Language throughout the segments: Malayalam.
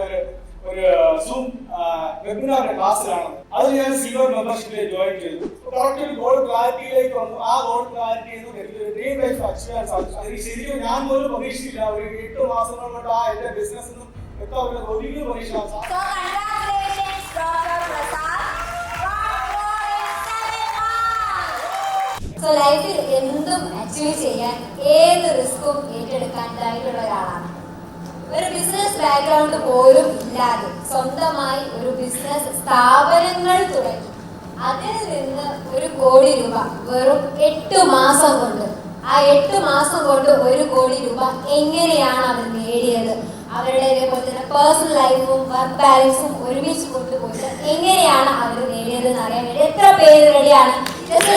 ഒരു ഒരു സൂം വെബിനാറിന്റെ ക്ലാസ്സിലാണ്. അത് ഞാൻ സിൽവർ മെമ്പർഷിപ്പിൽ ജോയിൻ ചെയ്തു. കറക്റ്റ് ഒരു ഗോൾ ക്ലാരിറ്റിയിലേക്ക് വന്നു. ആ ഗോൾ ക്ലാരിറ്റി ഡ്രീം ലൈഫ് ചെയ്യാൻ സാധിച്ചു. അതിന് ശരിക്കും ഞാൻ പോലും പ്രതീക്ഷിച്ചില്ല. ഒരു എട്ട് മാസങ്ങൾ കൊണ്ട് ആ എന്റെ ബിസിനസ് എത്താൻ ഒരിക്കലും months. സോ ലൈഫിൽ എന്തും അച്ചീവ് ചെയ്യാൻ ഏത് റിസ്ക്കും ഏറ്റെടുക്കാൻ ധൈര്യമുള്ള ഒരാളാണ്. ഒരു ബിസിനസ് ബാക്ക്ഗ്രൗണ്ട് പോലും ഇല്ലാതെ സ്വന്തമായി ഒരു ബിസിനസ് സ്ഥാപനങ്ങൾ തുടങ്ങി. അതിൽ നിന്ന് ഒരു കോടി രൂപ വെറും എട്ട് മാസം കൊണ്ട് ആ എട്ട് മാസം കൊണ്ട് ഒരു കോടി രൂപ എങ്ങനെയാണ് അവർ നേടിയത്? അവരുടെ ഇതേപോലെ തന്നെ പേഴ്സണൽ ലൈഫും വർക്ക് ബാലൻസും ഒരുമിച്ച് കൊണ്ടുപോയിട്ട് എങ്ങനെയാണ് അവർ നേടിയത് എന്ന് അറിയാൻ വേണ്ടി എത്ര പേര് റെഡിയാണ് ജസ്റ്റ്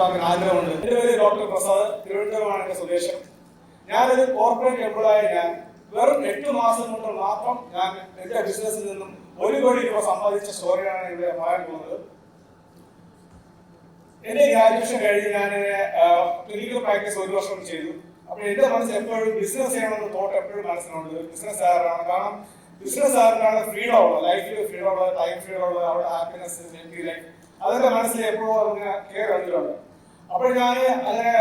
ഉണ്ടാക്കാൻ ആഗ്രഹമുണ്ട്. എന്റെ പേര് ഡോക്ടർ പ്രസാദ് തിരുവനന്തപുരമാണ് എന്റെ സ്വദേശം. ഞാനൊരു കോർപ്പറേറ്റ് എംപ്ലോയായ ഞാൻ വെറും എട്ട് മാസം കൊണ്ട് മാത്രം ഞാൻ എന്റെ ബിസിനസ്സിൽ നിന്നും ഒരു കോടി രൂപ സമ്പാദിച്ച സ്റ്റോറിയാണ് ഇവിടെ പറയാൻ പോകുന്നത്. എന്റെ ഗ്രാജുവേഷൻ കഴിഞ്ഞ് ഞാൻ ക്ലിനിക്കൽ പ്രാക്ടീസ് ഒരു വർഷം ചെയ്തു. അപ്പോൾ എന്റെ മനസ്സിൽ എപ്പോഴും ബിസിനസ് ചെയ്യണമെന്ന് തോട്ട് എപ്പോഴും മനസ്സിലുണ്ട്. ബിസിനസ് ആരാണ്? കാരണം ബിസിനസ് സാറിനാണ് ഫ്രീഡം ഉള്ളത്? ലൈഫിൽ ഫ്രീഡം ഉള്ളത് ടൈം ഫ്രീഡം ഉള്ളത് അവരുടെ ഹാപ്പിനെസ് ലൈഫ് അതൊക്കെ മനസ്സിൽ എപ്പോഴും അങ്ങനെ കെയർ കണ്ടിട്ടുണ്ട്. അപ്പോൾ ഞാൻ അങ്ങനെ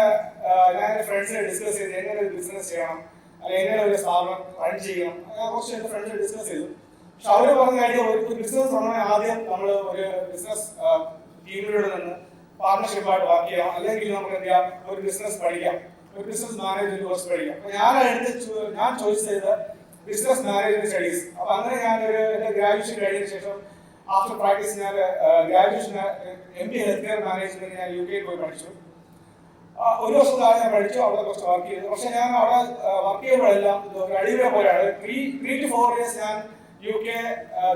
ഞാൻ ഫ്രണ്ട്സിനെ ഡിസ്കസ് ചെയ്ത് എങ്ങനെ ഒരു ബിസിനസ് ചെയ്യണം അല്ലെങ്കിൽ എങ്ങനെ ഒരു സ്ഥാപനം റൺ ചെയ്യണം അങ്ങനെ കുറച്ച് എന്റെ ഫ്രണ്ട്സിനെ ഡിസ്കസ് ചെയ്തു. പക്ഷെ അവർ പറഞ്ഞ കാര്യം ഒരു ബിസിനസ് തുടങ്ങാൻ ആദ്യം നമ്മൾ ഒരു ബിസിനസ് ടീമിലൂടെ നിന്ന് പാർട്ണർഷിപ്പായിട്ട് വർക്ക് ചെയ്യാം. അല്ലെങ്കിൽ നമുക്ക് എന്ത് ചെയ്യാം? ഒരു ബിസിനസ് പഠിക്കാം. ഒരു ബിസിനസ് മാനേജ്മെന്റ് കോഴ്സ് പഠിക്കാം. അപ്പൊ ഞാൻ എടുത്ത് ഞാൻ ചോയ്സ് ചെയ്ത ബിസിനസ് മാനേജ്മെന്റ് സ്റ്റഡീസ് അപ്പൊ അങ്ങനെ ഞാൻ ഒരു എന്റെ ഗ്രാജുവേഷൻ കഴിഞ്ഞതിന് ശേഷം ആഫ്റ്റർ പ്രാക്ടീസ് ഞാൻ graduation M B health care management ഞാൻ യു കെയിൽ പോയി പഠിച്ചു. ഒരു വർഷം താഴെ ഞാൻ പഠിച്ചു അവിടെ കുറച്ച് വർക്ക് ചെയ്തു. പക്ഷെ ഞാൻ അവിടെ വർക്ക് ചെയ്യുമ്പോഴെല്ലാം ഒരു അടിമയെ പോലെയാണ്. Three three to four years ഞാൻ യു കെ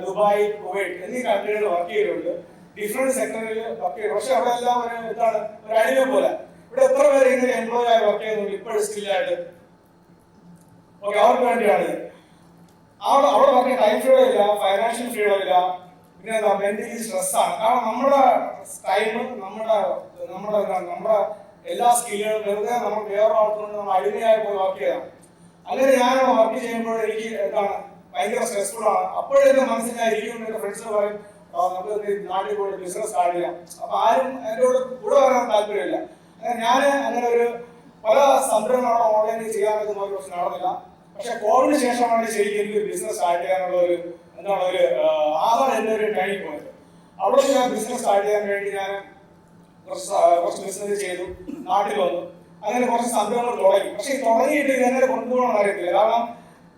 ദുബായ് കുവൈറ്റ് എന്നീ കൺട്രികളിൽ വർക്ക് ചെയ്തിട്ടുണ്ട്. ഡിഫറെന്റ് സെക്ടറിൽ വർക്ക് ചെയ്തു. പക്ഷെ അവിടെ എല്ലാം ഒരു ഇതാണ് ഒരു അടിമയെ പോലെ. ഇവിടെ എത്ര പേര് ഇങ്ങനെ എംപ്ലോയി ആയി വർക്ക് ചെയ്യുന്നുണ്ട് ഇപ്പോഴും സ്റ്റില്ലായിട്ട് ഓക്കെ അവർക്ക് വേണ്ടിയാണ്. അവിടെ അവിടെ വർക്ക് ടൈം ഫ്രീഡം ഇല്ല ഫൈനാൻഷ്യൽ ഫ്രീഡം ഇല്ല. പിന്നെ എന്താ മെന്റലി സ്ട്രെസ് ആണ്. കാരണം നമ്മുടെ ടൈം നമ്മുടെ നമ്മുടെ എന്താണ് നമ്മുടെ എല്ലാ സ്കില്ലുകളും വെറുതെ നമ്മൾ വേറെ ആൾക്കൊണ്ട് നമ്മൾ അടിമയായി പോയി വർക്ക് ചെയ്യണം അങ്ങനെ ഞാൻ വർക്ക് ചെയ്യുമ്പോൾ എനിക്ക് എന്താണ് ഭയങ്കര സ്ട്രെസ്ഫുൾ ആണ്. അപ്പോഴെന്റെ മനസ്സിൽ ഞാൻ ഇരിക്കും എന്റെ ഫ്രണ്ട്സ് പറയും "ആ, നമുക്ക് നാട്ടിൽ പോയി ബിസിനസ് സ്റ്റാർട്ട് ചെയ്യാം. അപ്പൊ ആരും എന്നോട് കൂടെ വരാൻ താല്പര്യമില്ല. ഞാൻ അങ്ങനെ ഒരു പല സംരംഭങ്ങളും ഓൺലൈനിൽ ചെയ്യാനൊന്നും ഒരു പ്രശ്നം നടന്നില്ല. പക്ഷെ കോവിഡിന് ശേഷമാണ് ശരിക്കും എനിക്ക് ബിസിനസ് സ്റ്റാർട്ട് ചെയ്യാനുള്ള ഒരു എന്താണ് ഒരു ആധാർ എന്റെ ഒരു ടൈം പോയത്. അവിടെ ഞാൻ ബിസിനസ് സ്റ്റാർട്ട് ചെയ്യാൻ വേണ്ടി ഞാൻ കുറച്ച് കുറച്ച് ബിസിനസ് ചെയ്തു. നാട്ടിൽ വന്നു. അങ്ങനെ കുറച്ച് സംരംഭങ്ങൾ തുടങ്ങി. പക്ഷേ തുടങ്ങിയിട്ട് ഇതെങ്ങനെ കൊണ്ടുപോകണം അറിയത്തില്ല. കാരണം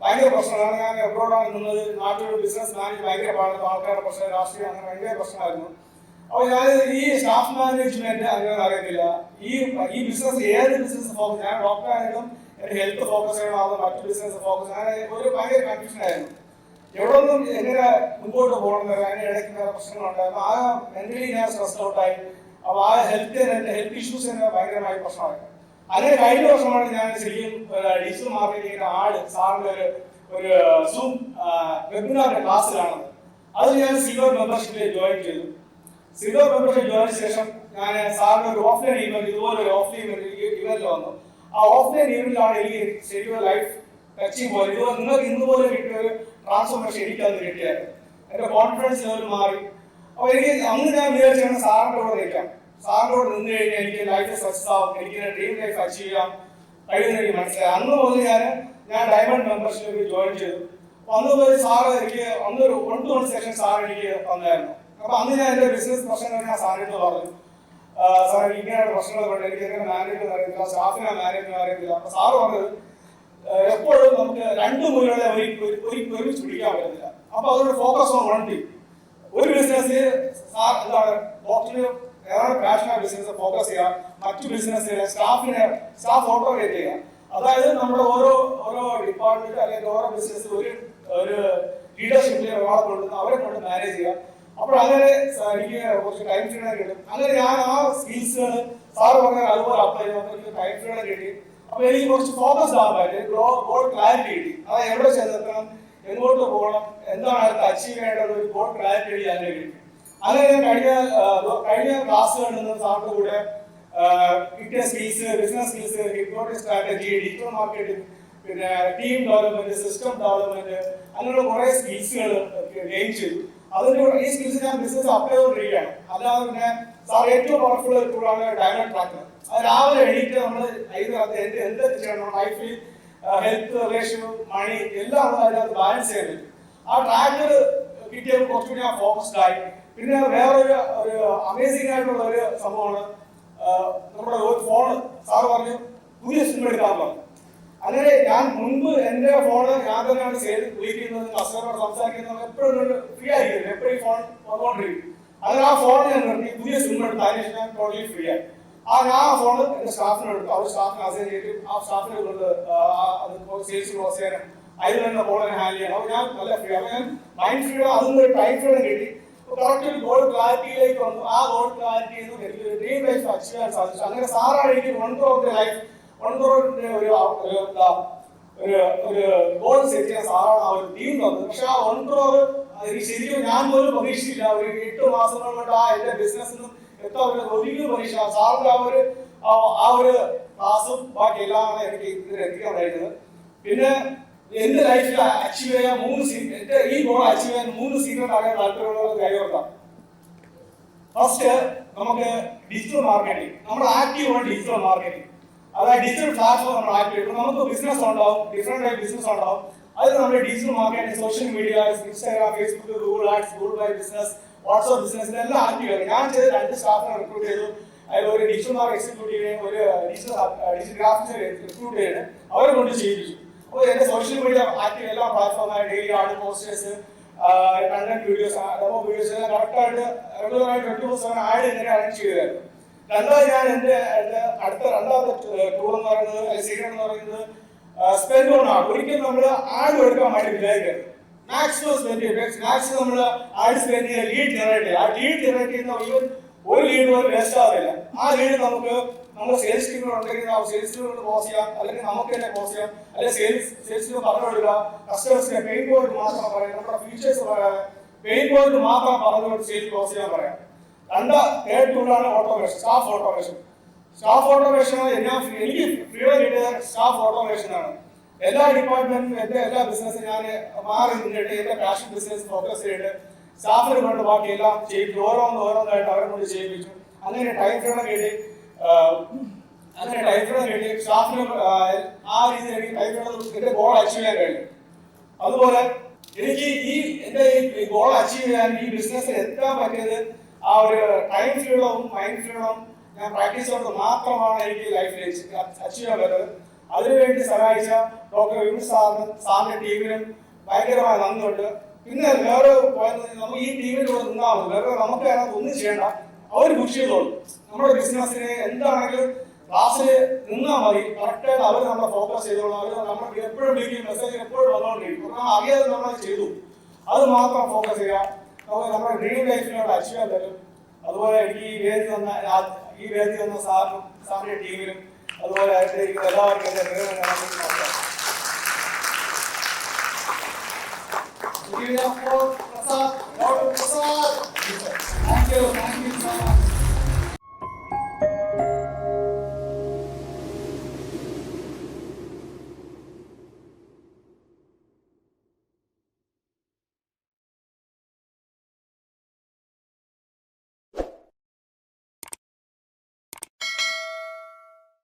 ഭയങ്കര പ്രശ്നമാണ് ഞാൻ എബ്രോഡാണ് നിന്നത്. നാട്ടിലൊരു ബിസിനസ് മാനേജ് ഭയങ്കര പാടുന്നു ആൾക്കാരുടെ പ്രശ്നം രാഷ്ട്രീയം അങ്ങനെ ഭയങ്കര പ്രശ്നമായിരുന്നു. അപ്പോൾ ഞാൻ ഈ സ്റ്റാഫ് മാനേജ്മെന്റ് അങ്ങനെ അറിയത്തില്ല. ഈ ഈ ബിസിനസ് ഏത് ബിസിനസ് ഫോക്കസ് ഞാൻ ഡോക്ടർ ആയാലും എന്റെ ഹെൽത്ത് ഫോക്കസ് ചെയ്യണോ അതോ മറ്റു ബിസിനസ് ഫോക്കസ് അങ്ങനെ ഒരു ഭയങ്കര കൺഫ്യൂഷൻ ആയിരുന്നു. എവിടെ നിന്നും എങ്ങനെ മുമ്പോട്ട് പോകണം അതിന് ഇടയ്ക്ക് പ്രശ്നങ്ങളുണ്ടായിരുന്നു ആ മെന്റലി ഞാൻ സ്ട്രെസ് ഔട്ടായി അപ്പോൾ ആ ഹെൽത്ത് ഹെൽത്ത് ഇഷ്യൂസ് തന്നെ ഭയങ്കരമായി പ്രശ്നമായി. അങ്ങനെ കഴിഞ്ഞ വർഷമാണ് ഞാൻ ശരിക്കും ഡിജിറ്റൽ മാർക്കറ്റിംഗിന് ആട് സാറിന്റെ ഒരു ഒരു സൂം വെബിനാറിന്റെ ക്ലാസ്സിലാണ്. അത് ഞാൻ സിൽവർ മെമ്പർഷിപ്പിൽ ജോയിൻ ചെയ്തു. സിൽവർ മെമ്പർഷിപ്പ് ജോയിൻ ശേഷം ഞാൻ സാറിന്റെ ഒരു ഓഫ്ലൈൻ ഇവന്റ് ഇതുപോലെ ഒരു ഓഫ്ലൈൻ ഇവന്റ് വന്നു. ആ ഓഫ്ലൈൻ ഇവന്റിലാണ് എനിക്ക് ശരിക്കും ലൈഫ് ടച്ചിങ് പോലെ ഇത് നിങ്ങൾക്ക് ഇന്ന് പോലെ കിട്ടിയ ഒരു ട്രാൻസ്ഫോർമേഷൻ എനിക്കത് കിട്ടിയായിരുന്നു. എന്റെ കോൺഫിഡൻസ് ലെവൽ മാറി. അപ്പൊ എനിക്ക് അന്ന് ഞാൻ വിചാരിച്ചാണ് സാറിന്റെ കൂടെ നിൽക്കാം. സാറിന്റെ കൂടെ നിന്ന് കഴിഞ്ഞാൽ എനിക്ക് ലൈഫ് സക്സസ് ആവും. എനിക്ക് ഡ്രീം ലൈഫ് അച്ചീവ് ചെയ്യാം. കഴിയുന്ന എനിക്ക് മനസ്സിലായി. അന്ന് മുതൽ ഞാൻ ഞാൻ ഡയമണ്ട് മെമ്പർഷിപ്പിൽ ജോയിൻ ചെയ്തു. അന്ന് മുതൽ സാറ് എനിക്ക് അന്ന് ഒരു one to one session sir എനിക്ക് തന്നായിരുന്നു. അപ്പൊ അന്ന് ഞാൻ എന്റെ ബിസിനസ് പ്രശ്നങ്ങൾ ഞാൻ സാറിനോട് പറഞ്ഞു. സാർ ഇങ്ങനെയുള്ള പ്രശ്നങ്ങൾ എനിക്ക് എങ്ങനെ മാനേജ് അറിയത്തില്ല. സ്റ്റാഫിനെ മാനേജ് അറിയത്തില്ല. അപ്പൊ സാറ് പറഞ്ഞത് എപ്പോഴും നമുക്ക് രണ്ട് ഒരു ഒരുമിച്ച് പിടിക്കാൻ പറ്റില്ല. അപ്പൊ അതൊരു ഫോക്കസ് ഓൺ വൺ ടീം ഒരു ബിസിനസ് ഡോക്ടറിന് ബിസിനസ് ഫോക്കസ് ചെയ്യുക മറ്റു ബിസിനസ്സിലെ സ്റ്റാഫിനെ സ്റ്റാഫ് ഓട്ടോമേറ്റ് ചെയ്യുക. അതായത് നമ്മുടെ ഓരോ ഓരോ ഡിപ്പാർട്ട്മെന്റ് അല്ലെങ്കിൽ ഓരോ ബിസിനസ് ഒരു ഒരു ലീഡർഷിപ്പിലെ ഒരാളെ കൊണ്ട് അവരെ കൊണ്ട് മാനേജ് ചെയ്യുക. അപ്പോൾ അങ്ങനെ എനിക്ക് കുറച്ച് ടൈം ഫ്രീഡം കിട്ടും. അങ്ങനെ ഞാൻ ആ സ്കിൽസുകൾ സാറ് പറഞ്ഞാൽ അതുപോലെ അപ്ലൈ ചെയ്തു ടൈം ഫ്രീഡം കിട്ടി. അപ്പൊ എനിക്ക് കുറച്ച് ഫോക്കസ് ആവാൻ ക്ലാരിറ്റി കിട്ടി. അത് എവിടെ ചെന്നെത്തണം എങ്ങോട്ട് പോകണം എന്താണ് അടുത്ത് അച്ചീവ് ചെയ്യേണ്ടത് ഒരു ഗോൾ ക്ലാരിറ്റി ഞാൻ കിട്ടി. അങ്ങനെ കഴിഞ്ഞ കഴിഞ്ഞ ക്ലാസ്സുകളിൽ നിന്ന് സാറിന്റെ കൂടെ കിട്ടിയ skills business skills hypnotic strategy digital marketing പിന്നെ ടീം ഡെവലപ്മെന്റ് സിസ്റ്റം ഡെവലപ്മെന്റ് അങ്ങനെയുള്ള കുറെ സ്കിൽസുകൾ ഗെയിൻ ചെയ്തു. അതിന്റെ ഈ സ്കിൽസ് ഞാൻ ബിസിനസ് അപ്ലൈ ചെയ്തുകൊണ്ടിരിക്കുകയാണ്. അല്ലാതെ പിന്നെ സാർ ഏറ്റവും പവർഫുൾ ടൂളാണ് ഡയമണ്ട് രാവിലെ എണീറ്റ് നമ്മൾ അതിനകത്ത് എന്തൊക്കെ ചെയ്യണം ലൈഫിൽ ഹെൽത്ത് റിലേഷൻ മണി എല്ലാം നമ്മൾ അതിനകത്ത് ബാലൻസ് ചെയ്യുന്നത് ആ ട്രാക്കർ കിട്ടിയപ്പോൾ കുറച്ചുകൂടി ഞാൻ ഫോക്കസ്ഡ് ആയി. പിന്നെ വേറൊരു ഒരു അമേസിംഗ് ആയിട്ടുള്ള ഒരു സംഭവമാണ് നമ്മുടെ ഒരു ഫോൺ സാറ് പറഞ്ഞു പുതിയ സിം എടുക്കാൻ പറഞ്ഞു. അങ്ങനെ ഞാൻ മുൻപ് എന്റെ ഫോൺ ഞാൻ തന്നെയാണ് സെയിൽ ഉപയോഗിക്കുന്നത് കസ്റ്റമറോട് സംസാരിക്കുന്നത് എപ്പോഴും ഫ്രീ ആയിരിക്കും. എപ്പോഴും ഫോൺ വന്നുകൊണ്ടിരിക്കും അങ്ങനെ ആ ഫോൺ ഞാൻ പുതിയ സിം എടുത്ത് അതിന് ഞാൻ ടോട്ടലി ഫ്രീ ആയി. ആ ഞാൻ ഫോൺ എന്റെ സ്റ്റാഫിന് എടുത്തു. അവർ അസൈൻ ചെയ്തു. ആ സ്റ്റാഫിനെ കൊണ്ട് സെയിൽസ് ക്ലോസ് അതിൽ തന്നെ ഫോണിനെ ഹാൻഡിൽ ചെയ്യണം. ഞാൻ നല്ല ഫ്രീ അപ്പോൾ ഞാൻ മൈൻഡ് ഫ്രീഡം അതിൽ ടൈം ഫ്രീഡം കിട്ടി. കറക്റ്റ് ഗോൾ ക്ലാരിറ്റിയിലേക്ക് വന്നു. ആ ഗോൾ ക്ലാരിറ്റി എനിക്ക് ഡ്രീം ലൈഫ് അച്ചീവ് ചെയ്യാൻ സാധിച്ചു. അങ്ങനെ സാറാണ് എനിക്ക് of the life one of ഒരു ഒരു ഒരു ഗോൾ സെറ്റ് ചെയ്യാൻ സാറാണ് ആ ഒരു ടീം തന്നത്. പക്ഷെ ആ വൺ ഓഫ് ശരിക്കും ഞാൻ പോലും പ്രതീക്ഷിച്ചില്ല. ഒരു എട്ട് മാസങ്ങൾ കൊണ്ട് ആ എന്റെ ബിസിനസ്സിനും എത്ര ഒരിക്കലും പ്രതീക്ഷ സാറിന്റെ ആ ഒരു ആ- ഒരു ക്ലാസ്സും ബാക്കി എല്ലാം എനിക്ക് ഇതിൽ എത്തിക്കാൻ പിന്നെ എന്റെ ലൈഫിൽ അച്ചീവ് ചെയ്യാൻ മൂന്ന് എന്റെ ഈ ഗോൾ അച്ചീവ് ചെയ്യാൻ മൂന്ന് സീക്രട്ട് ആകാൻ താല്പര്യമുള്ളത് കൈവർത്താം ഫസ്റ്റ് നമുക്ക് ഡിജിറ്റൽ മാർക്കറ്റിംഗ് നമ്മൾ ആക്റ്റീവ് ഡിജിറ്റൽ മാർക്കറ്റിംഗ് അതായത് ഡിജിറ്റൽ പ്ലാറ്റ്ഫോം നമ്മൾ ആക്റ്റീവ് ഇപ്പൊ നമുക്ക് ബിസിനസ് ഉണ്ടാവും ഡിഫറെന്റ് ടൈപ്പ് ബിസിനസ് ഉണ്ടാവും. അതിൽ നമ്മൾ digital marketing social media Instagram Facebook Google ads Google by business WhatsApp business എല്ലാം ആക്റ്റീവ് ആണ് ഞാൻ ചെയ്ത രണ്ട് സ്റ്റാഫിനെ റിക്രൂട്ട് ചെയ്തു. അതിൽ ഒരു ഡിജിറ്റൽ എക്സിക്യൂട്ടീവ് എക്സിക്യൂട്ടീവിനെയും ഒരു ഡിജിറ്റൽ ഗ്രാഫിക്സ് റിക്രൂട്ട് ചെയ്ത് അവരെ കൊണ്ട് ചെയ്യിപ്പിച്ചു. അപ്പോൾ എന്റെ സോഷ്യൽ മീഡിയ ആക്റ്റീവ് എല്ലാ പ്ലാറ്റ്ഫോമായ ഡെയിലി ആണ് posters content videos demo videos കറക്റ്റായിട്ട് റെഗുലർ ആയിട്ട് ട്വന്റി ഫോർ സെവൻ ആഡ് ഇങ്ങനെ അറേഞ്ച് ചെയ്തായിരുന്നു. രണ്ടാമത് ഞാൻ എന്റെ എന്റെ അടുത്ത രണ്ടാമത്തെ ടൂൾ എന്ന് പറയുന്നത് അല്ലെങ്കിൽ സീക്രട്ട് എന്ന് പറയുന്നത് സ്പെൻഡ് ഓൺ ആണ്. ഒരിക്കലും നമ്മൾ ആഡ് എടുക്കാൻ വേണ്ടി വിചാരിക്കരുത്. മാക്സിമം സ്പെൻഡ് ചെയ്യും മാക്സിമം നമ്മൾ ആഡ് സ്പെൻഡ് ചെയ്യുന്ന ലീഡ് ജനറേറ്റ് ചെയ്യുക ആ ലീഡ് ജനറേറ്റ് ചെയ്യുന്ന ഈവൻ ഒരു ലീഡ് പോലും വേസ്റ്റ് ആവില്ല. ആ ലീഡ് നമുക്ക് നമ്മൾ സെയിൽസ് ടീമിൽ ഉണ്ടെങ്കിൽ ആ സെയിൽസ് ടീമിൽ ക്ലോസ് ചെയ്യാം. അല്ലെങ്കിൽ നമുക്ക് തന്നെ ക്ലോസ് ചെയ്യാം. അല്ലെങ്കിൽ സെയിൽസ് സെയിൽസ് ടീം പറഞ്ഞു കൊടുക്കുക. കസ്റ്റമേഴ്സിന്റെ പെയിൻ പോയിന്റ് മാത്രം പറയാം. നമ്മുടെ ഫീച്ചേഴ്സ് പറയാം. പെയിൻ പോയിന്റ് മാത്രം പറഞ്ഞുകൊണ്ട് സെയിൽസ് ക്ലോസ് ചെയ്യാൻ പറയാം. രണ്ടാ തേർഡ് ടൂളാണ് automation staff automation staff automation ഞാൻ എനിക്ക് ഫ്രീഡം കിട്ടിയ സ്റ്റാഫ് ഓട്ടോമേഷൻ ആണ്. എല്ലാ ഡിപ്പാർട്ട്മെന്റിലും എന്റെ എല്ലാ ബിസിനസ്സും ഞാൻ മാറി നിന്നിട്ട് എന്റെ പാഷൻ ബിസിനസ് ഫോക്കസ് ചെയ്തിട്ട് സ്റ്റാഫിനെ കൊണ്ട് ബാക്കിയെല്ലാം ചെയ്യിപ്പിച്ചു ഓരോന്ന് ഓരോന്നായിട്ട് അവരെ കൊണ്ട് ചെയ്യിപ്പിച്ചു. അങ്ങനെ ടൈം ഫ്രീഡം കേട്ടി. അങ്ങനെ ടൈം ഫ്രീഡം കേട്ടി. സ്റ്റാഫിന് ആ രീതിയിൽ എനിക്ക് ടൈം ഫ്രീഡം എന്റെ ഗോൾ അച്ചീവ് ചെയ്യാൻ കഴിഞ്ഞു. അതുപോലെ എനിക്ക് ഈ എന്റെ ഈ ഗോൾ അച്ചീവ് ചെയ്യാൻ ഈ ബിസിനസ്സിൽ എത്താൻ പറ്റിയത് ആ ഒരു ടൈം ഫ്രീഡവും മൈൻഡ് ഫ്രീഡവും ഞാൻ പ്രാക്ടീസ് കൊണ്ട് മാത്രമാണ് എനിക്ക് ലൈഫിൽ അച്ചീവ് ചെയ്യാൻ പറ്റുന്നത് അതിനുവേണ്ടി സഹായിച്ച ഡോക്ടർ വിപിൻ സാറിനും സാറിന്റെ ടീമിനും ഭയങ്കരമായ നന്ദിയുണ്ട്. പിന്നെ വേറെ നമുക്ക് ഈ ടീമിലൂടെ നിന്നാൽ വേറെ നമുക്ക് അതിനകത്ത് ഒന്നും ചെയ്യേണ്ട. അവർ പുഷ് ചെയ്തോളൂ നമ്മുടെ ബിസിനസ്സിന് എന്താണെങ്കിലും ക്ലാസ്സിൽ നിന്നാൽ മതി. കറക്റ്റായിട്ട് അവർ നമ്മളെ ഫോക്കസ് ചെയ്തോളൂ. അവർ നമ്മൾ എപ്പോഴും വിളിക്കും മെസ്സേജ് എപ്പോഴും വന്നുകൊണ്ടിരിക്കും നമ്മൾ അറിയാതെ നമ്മൾ ചെയ്തു. അത് മാത്രം ഫോക്കസ് ചെയ്യുക നമുക്ക് നമ്മുടെ ഡ്രീം ലൈഫിനോട് അച്ചീവ് പറ്റും. അതുപോലെ എനിക്ക് ഈ വേദി തന്ന ഈ വേദി തന്ന സാറിനും സാറിന്റെ ടീമിനും 好，来，再一个，再捞一个，再捞一个，来，辛苦了。谢谢大家，辛苦了，辛苦了。